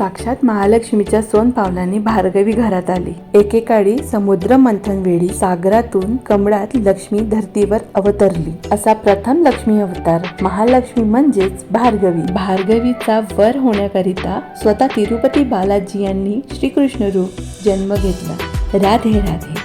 साक्षात महालक्ष्मीच्या सोन पावलांनी भार्गवी घरात आली. एकेकाळी समुद्र मंथन वेळी सागरातून कमळात लक्ष्मी धर्तीवर अवतरली. असा प्रथम लक्ष्मी अवतार महालक्ष्मी म्हणजेच भार्गवी. भार्गवीचा वर होण्याकरिता स्वतः तिरुपती बालाजी यांनी श्रीकृष्ण रूप जन्म घेतला. राधे राधे.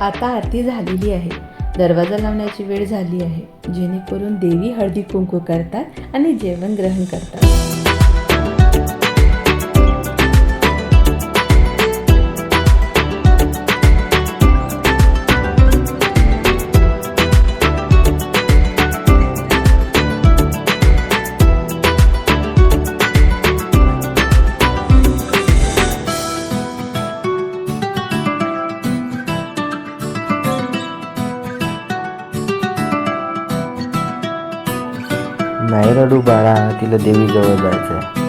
आता आरती झालेली आहे. दरवाजा लावण्याची वेळ झाली आहे. जेणेकरून देवी हळदी कुंकू करतात आणि जेवण ग्रहण करतात. रडू बाळा तिला देवीजवळ जायचं आहे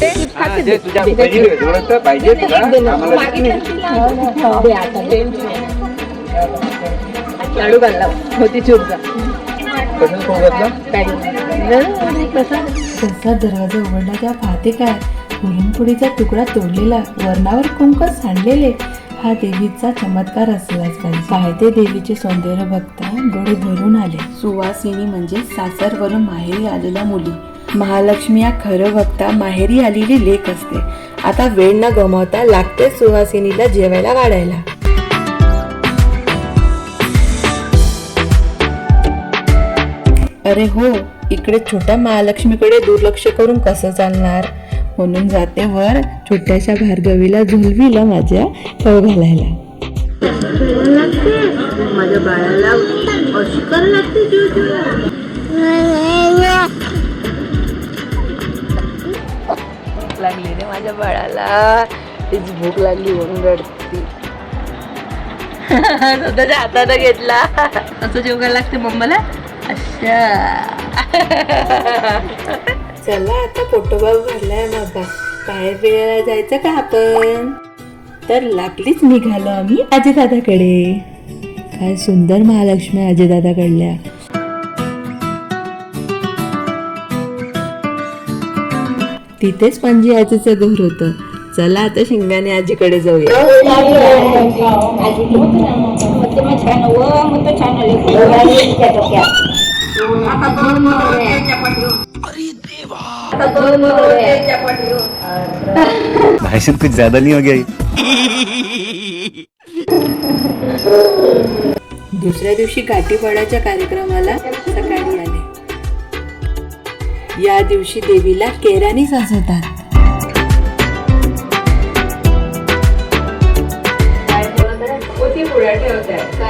जे तुझ्या एवढं पाहिजे तुला. आम्हाला लाडू घालला. होती चूरचा कसं तसा दरवाजा उघडला तेव्हा पाहते काय? पुरणपोळीचा तुकडा तोडलेला वर्णावर कुंक सांडलेले हा देवीचा चमत्कार असलाच पाहिजे. पाहते देवीचे सौंदर्य बघता डोळे भरून आले. सुवासिनी म्हणजे सासरवरून माहेरी आलेल्या मुली. महालक्ष्मी या खरं बघता माहेरी आलेली लेख असते. आता वेळ न गमावता लागते सुवासिनीला जेवायला वाढायला. अरे हो इकडे छोट्या महालक्ष्मीकडे दुर्लक्ष करून कसं चालणार? म्हणून जाते वर छोट्याशा भार्गवीला झुलवीला माझ्या खाऊ घालायला. माझ्या बाळाला बाळाला तिची भूक लागली म्हणून रडती. स्वतःच्या हातानं घेतला. असं जेवण लागते मम्माला? अच्छा. चला आता पोटोबा भरलाय बाबा बाहेर फिरायला जायचं का आपण? तर लागलीच निघालो आम्ही अजितदादाकडे काय सुंदर महालक्ष्मी अजितदादाकडल्या तिथेच पणजी आजीचं घर होतं. चला आता शिंगाने आजीकडे जाऊया. भाई साहब कुछ ज्यादा नहीं हो गया ये? दुसऱ्या दिवशी गाठीपडाच्या कार्यक्रमाला सकाळी आले. या दिवशी देवीला केरानी सजवतात.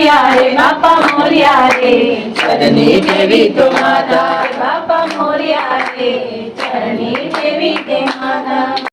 મોરિયા રે બાપા મોરિયા રે ચરણી દેવી તો માતા. બાપા મોરિયા રે ચરણી દેવી તે માતા.